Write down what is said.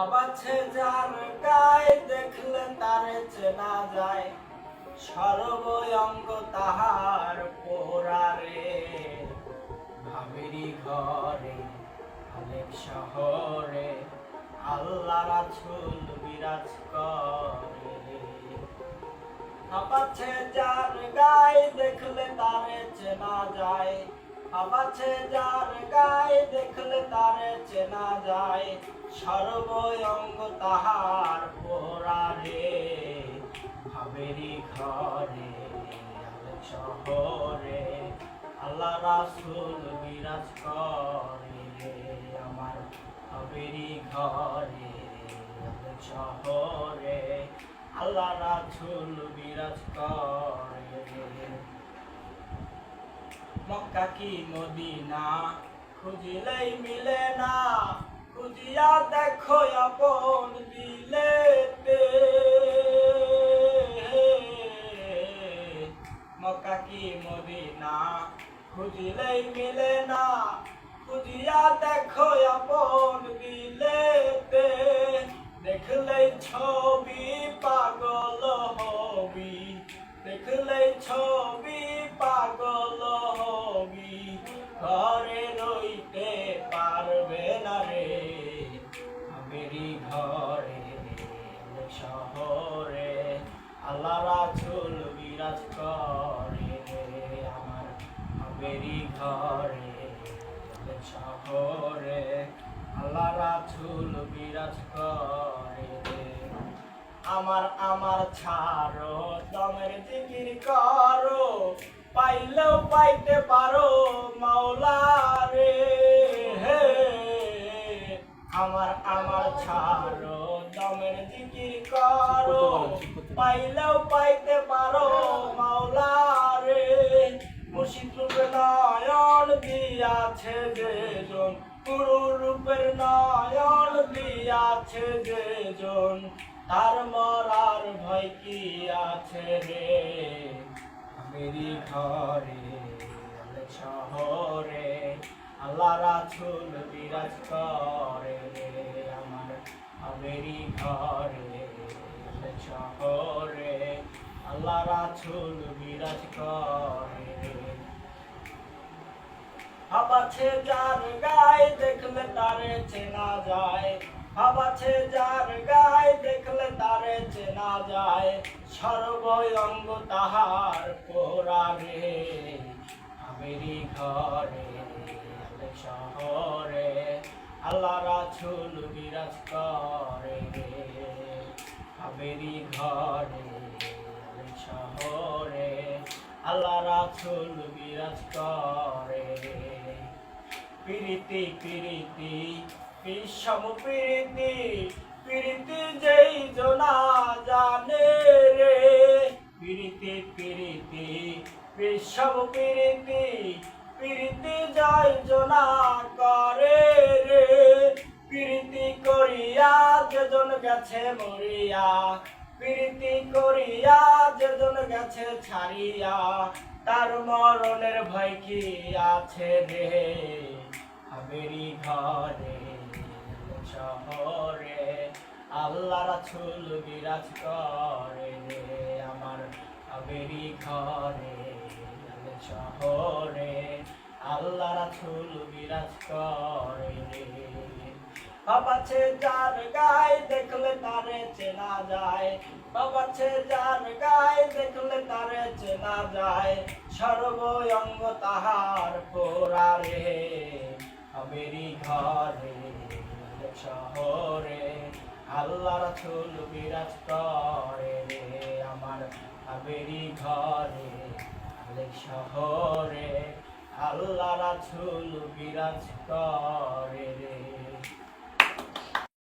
আবাছে যার গায়ে দেখলে তারে চেনা যায়। সর্বঙ্গ তাহার পোড়ারে ভাবেরি ঘরে অনেক শহরে আল্লাহ রাছুল বিরাজ করে। আবাছে যার গায়ে দেখলে তারে চেনা যায়। আবাছে যার গায়ে দেখলে তারে চেনা যায় সর্বঙ্গ তাহার পোড়ারে ভাবেরি ঘরে শহরে, আল্লাহ রাসুল বিরাজ করে। আমার ভাবেরি ঘরে শহরে, আল্লাহ রাসুল বিরাজ করে। মক্কা কি মদিনা? খুঁজিলেই মিলে না। খুঁজিয়া দেখো আপন দিলেতে মক্কা কি মদিনা? খুঁজিলেই মিলে না। খুঁজিয়া দেখো আপন দিলেতে ঘরে রইতে পারবে না রে। আমেরি ঘরে, শহরে আল্লাহ রাসুল বিরাজ করে। রে আমার আমেরি ঘরে, শহরে আল্লাহ রাসুল বিরাজ করে। রে আমার আমার ছাড়ো, দমের জিকির করো। পাইলেও পাইতে পারো মাওলা রে। হে আমার আমার ছাড়ো দমের জিকির করো। পাইলেও পাইতে পারো মাওলা রে। মুর্শিদ রূপে নয়ন দিয়াছে যেজন গুরু রূপের নয়ন দিয়াছে যেজন। তার মরার ভয় কি আছে রে? আমেরি ঘরে শহরে আল্লাহ রাছুল বিরাজ করে। আমার আমেরি ঘরে শহরে আল্লাহ রাছুল বিরাজ করে। রে হাবাছে যার গায়ে দেখলে তারে চেনা যায়। হাবাছে যার গায়ে দেখলে তারে চেনা যায় সর্বঙ্গ তাহার পোড়ারে আমেরি ঘরে শহরে, আল্লাহ রাছুল বিরাজ করে। আমেরি ঘরে শহরে, আল্লাহ রাছুল বিরাজ করে। প্রীতি প্রীতি বিষম প্রীতি প্রীতি যেই জনা জানে রে। প্রীতি প্রীতি বিষম প্রীতি প্রীতি জয় জনা করে রে। প্রীতি করিয়া যেজন গেছে মরিয়া প্রীতি করিয়া যেজন গেছে ছাড়িয়া, তার মরণের ভয় কি আছে রে? আমেরি ঘরে শহরে আল্লাহ রাছুল বিরাজ করে রে। আমার আমেরি ঘরে শহরে আল্লাহ রাছুল বিরাজ করে রে। বাবাছে যার গায়ে দেখলে তারে চেনা যায়। বাবাছে যার গায়ে রাসুল বিরাজ করে আমার আমেরি ঘরে আলেক শহরে। আল্লাহ রাসুল বিরাজ করে রে।